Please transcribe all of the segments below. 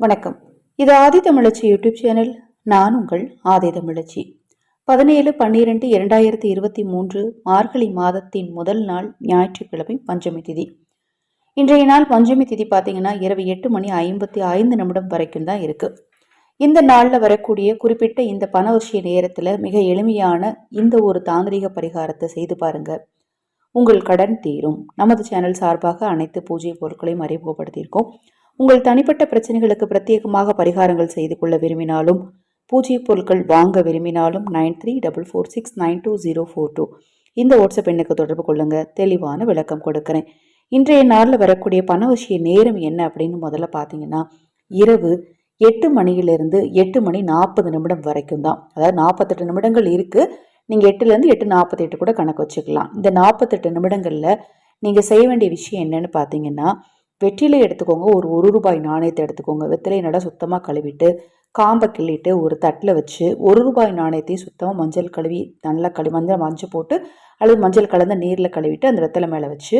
வணக்கம். இது ஆதி தமிழச்சி YouTube channel. நான் உங்கள் ஆதி தமிழச்சி. பதினேழு பன்னிரெண்டு இரண்டாயிரத்தி இருபத்தி மூன்று மார்கழி மாதத்தின் முதல் நாள் ஞாயிற்றுக்கிழமை பஞ்சமி திதி. இன்றைய நாள் பஞ்சமி திதி பார்த்தீங்கன்னா இரவு எட்டு மணி ஐம்பத்தி ஐந்து நிமிடம் வரைக்கும் தான் இருக்கு. இந்த நாளில் வரக்கூடிய குறிப்பிட்ட இந்த பணவசிய நேரத்தில் மிக எளிமையான இந்த ஒரு தாந்திரிக பரிகாரத்தை செய்து பாருங்க. உங்கள் கடன் தீரும். நமது சேனல் சார்பாக அனைத்து பூஜை பொருட்களையும் அறிமுகப்படுத்தியிருக்கோம். உங்கள் தனிப்பட்ட பிரச்சனைகளுக்கு பிரத்யேகமாக பரிகாரங்கள் செய்து கொள்ள விரும்பினாலும் பூஜை பொருட்கள் வாங்க விரும்பினாலும் nine three double four six nine two zero four two. இந்த வாட்ஸ்அப் எண்ணுக்கு தொடர்பு கொள்ளுங்க. தெளிவான விளக்கம் கொடுக்குறேன். இன்றைய நாளில் வரக்கூடிய பணவசிய நேரம் என்ன அப்படின்னு முதல்ல பார்த்தீங்கன்னா இரவு எட்டு மணியிலிருந்து எட்டு மணி நாற்பது நிமிடம் வரைக்கும் தான். அதாவது நாற்பத்தெட்டு நிமிடங்கள் இருக்குது நீங்கள் எட்டுலேருந்து எட்டு நாற்பத்தெட்டு கூட கணக்கு வச்சுக்கலாம். இந்த நாற்பத்தெட்டு நிமிடங்களில் நீங்கள் செய்ய வேண்டிய விஷயம் என்னன்னு பார்த்தீங்கன்னா வெற்றிலை எடுத்துக்கோங்க. ஒரு ஒரு ரூபாய் நாணயத்தை எடுத்துக்கோங்க. வெத்திலை நட சுத்தமாக கழுவிட்டு காம்பை கிள்ளிட்டு ஒரு தட்டில் வச்சு ஒரு ரூபாய் நாணயத்தையும் சுத்தமாக மஞ்சள் கழுவி நல்லா கழுவி மஞ்சள் மஞ்சள் போட்டு அல்லது மஞ்சள் கலந்த நீரில் கழுவிட்டு அந்த வெத்தலை மேலே வச்சு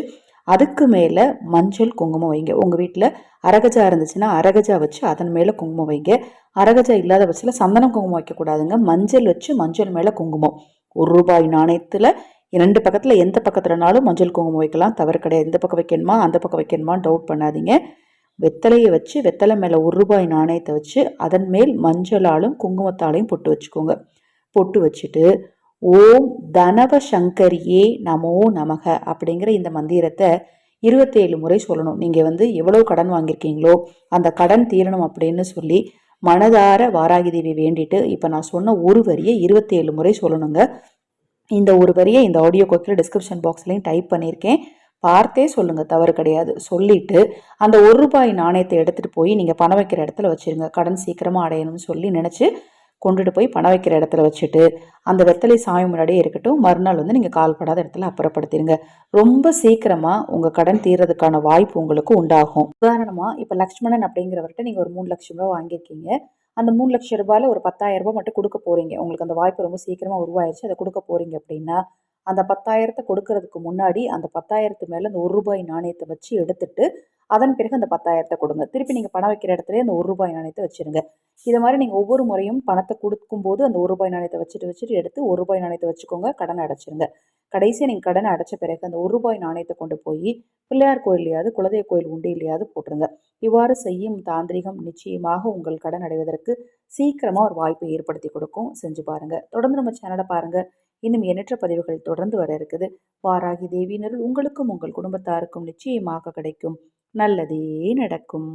அதுக்கு மேலே மஞ்சள் குங்குமம் வைங்க. உங்கள் வீட்டில் அரகஜா இருந்துச்சுன்னா அரகஜா வச்சு அதன் மேலே குங்குமம் வைங்க. அரகஜா இல்லாத பட்சத்தில் சந்தனம் குங்குமம் வைக்கக்கூடாதுங்க. மஞ்சள் வச்சு மஞ்சள் மேலே குங்குமம். ஒரு ரூபாய் நாணயத்தில் ரெண்டு பக்கத்தில் எந்த பக்கத்துலனாலும் மஞ்சள் குங்குமம் வைக்கலாம். தவறு கிடையாது. இந்த பக்கம் வைக்கணுமா? அந்த பக்கம் வைக்கணுமா டவுட் பண்ணாதீங்க. வெத்தலையை வச்சு வெத்தலை மேலே ஒரு ரூபாய் நாணயத்தை வச்சு அதன் மேல் மஞ்சளாலும் குங்குமத்தாலையும் பொட்டு வச்சுக்கோங்க. பொட்டு வச்சுட்டு ஓம் தனவ சங்கரியே நமோ நமக அப்படிங்கிற இந்த மந்திரத்தை இருபத்தேழு முறை சொல்லணும். நீங்கள் வந்து எவ்வளோ கடன் வாங்கியிருக்கீங்களோ அந்த கடன் தீரணும் அப்படின்னு சொல்லி மனதார வாராகி தேவி வேண்டிட்டு இப்போ நான் சொன்ன ஒரு வரியை இருபத்தேழு முறை சொல்லணுங்க. இந்த ஒரு வரியை இந்த ஆடியோ கோக்கில் டிஸ்கிரிப்ஷன் பாக்ஸ்லையும் டைப் பண்ணியிருக்கேன். பார்த்தே சொல்லுங்கள் தவறு கிடையாது. சொல்லிட்டு அந்த ஒரு ரூபாய் நாணயத்தை எடுத்துகிட்டு போய் நீங்கள் பணம் வைக்கிற இடத்துல வச்சுருங்க. கடன் சீக்கிரமாக அடையணும்னு சொல்லி நினச்சி கொண்டுட்டு போய் பணம் வைக்கிற இடத்துல வச்சுட்டு அந்த வெத்தலை சாமி முன்னாடியே இருக்கட்டும் மறுநாள் வந்து நீங்கள் கால்படாத இடத்துல அப்புறப்படுத்திடுங்க ரொம்ப சீக்கிரமாக உங்கள் கடன் தீர்றதுக்கான வாய்ப்பு உங்களுக்கு உண்டாகும். உதாரணமாக இப்போ லக்ஷ்மணன் அப்படிங்கிறவர்கிட்ட நீங்கள் ஒரு மூணு லட்சம் ரூபா வாங்கியிருக்கீங்க. அந்த மூணு லட்சம் ரூபாயில் ஒரு பத்தாயிரம் ரூபாய் மட்டும் கொடுக்க போகிறீங்க உங்களுக்கு அந்த வாய்ப்பு ரொம்ப சீக்கிரமாக உருவாயிருச்சு. அதை கொடுக்க போகிறீங்க அப்படின்னா அந்த பத்தாயிரத்தை கொடுக்கறதுக்கு முன்னாடி அந்த பத்தாயிரத்து மேலே அந்த ஒரு ரூபாய் நாணயத்தை வச்சு எடுத்துட்டு அதன் பிறகு அந்த பத்தாயிரத்தை கொடுங்க. திருப்பி நீங்கள் பணம் வைக்கிற இடத்துல அந்த ஒரு ரூபாய் நாணயத்தை வச்சுருங்க. இது மாதிரி நீங்கள் ஒவ்வொரு முறையும் பணத்தை கொடுக்கும்போது அந்த ஒரு ரூபாய் நாணயத்தை வச்சுட்டு வச்சுட்டு எடுத்து ஒரு ரூபாய் நாணயத்தை வச்சுக்கோங்க. கடனை அடைச்சிருங்க. கடைசியாக நீங்கள் கடனை அடைச்ச பிறகு அந்த ஒரு ரூபாய் நாணயத்தை கொண்டு போய் பிள்ளையார் கோயிலையாவது குலதெய்வ கோயில் உண்டியிலையாவது போட்டுருங்க. இவ்வாறு செய்யும் தாந்திரிகம் நிச்சயமாக உங்கள் கடன் அடைவதற்கு சீக்கிரமாக ஒரு வாய்ப்பை ஏற்படுத்தி கொடுக்கும். செஞ்சு பாருங்கள் தொடர்ந்து நம்ம சேனலை பாருங்கள் இன்னும் எண்ணற்ற பதிவுகள் தொடர்ந்து வர இருக்குது. வாராகி தேவியினர் உங்களுக்கும் உங்கள் குடும்பத்தாருக்கும் நிச்சயமாக கிடைக்கும். நல்லதே நடக்கும்.